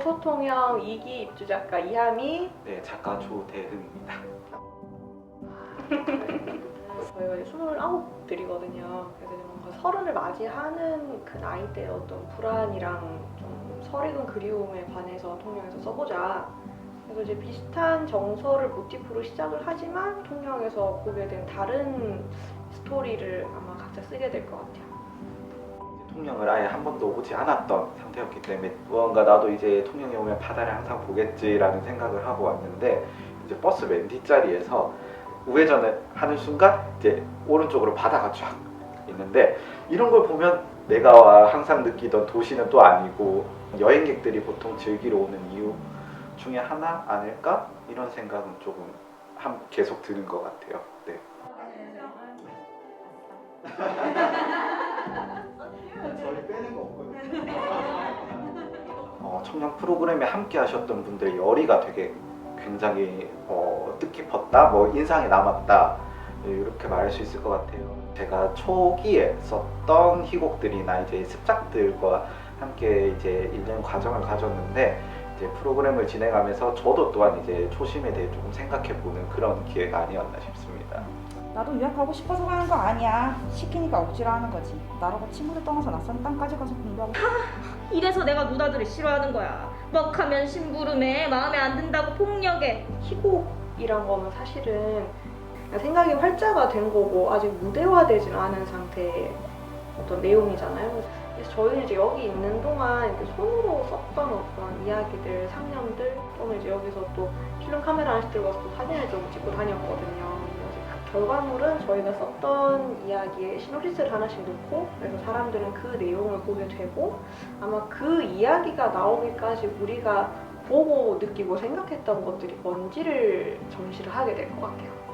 초통령 2기 입주 작가 이하미 네, 작가 조대흠입니다. 저희가 이제 29들이거든요. 그래서 이제 뭔가 서른을 맞이하는 그 나이 때 어떤 불안이랑 좀 설익은 그리움에 관해서 통영에서 써보자. 그래서 이제 비슷한 정서를 모티프로 시작을 하지만 통영에서 보게 된 다른 스토리를 아마 각자 쓰게 될 것 같아요. 통영을 아예 한 번도 오지 않았던 상태였기 때문에 무언가 나도 이제 통영에 오면 바다를 항상 보겠지라는 생각을 하고 왔는데 이제 버스 맨 뒷자리에서 우회전을 하는 순간 이제 오른쪽으로 바다가 쫙 있는데 이런 걸 보면 내가 항상 느끼던 도시는 또 아니고 여행객들이 보통 즐기러 오는 이유 중에 하나 아닐까 이런 생각은 조금 한- 계속 드는 것 같아요. 네. 청년 프로그램에 함께 하셨던 분들의 열의가 되게 굉장히 어, 뜻깊었다, 뭐 인상에 남았다 네, 이렇게 말할 수 있을 것 같아요. 제가 초기에 썼던 희곡들이나 이제 습작들과 함께 이제 읽는 과정을 가졌는데 이제 프로그램을 진행하면서 저도 또한 이제 초심에 대해 조금 생각해 보는 그런 기회가 아니었나 싶습니다. 나도 유학 가고 싶어서 가는 거 아니야. 시키니까 억지로 하는 거지. 나라고 친구들 떠나서 낯선 땅까지 가서 공부하고. 이래서 내가 누나들을 싫어하는 거야. 먹하면 심부름해, 마음에 안 든다고 폭력해. 희곡이란 거는 사실은 생각이 활자가 된 거고 아직 무대화되지 않은 상태의 어떤 내용이잖아요. 그래서 저희는 이제 여기 있는 동안 이렇게 손으로 썼던 어떤 이야기들, 상념들 또는 이제 여기서 또 필름 카메라 하나씩 들고 와서 또 사진을 좀 찍고 다녔거든요. 결과물은 저희가 썼던 이야기에 시놉시스를 하나씩 넣고 그래서 사람들은 그 내용을 보게 되고 아마 그 이야기가 나오기까지 우리가 보고 느끼고 생각했던 것들이 뭔지를 점시를 하게 될 것 같아요.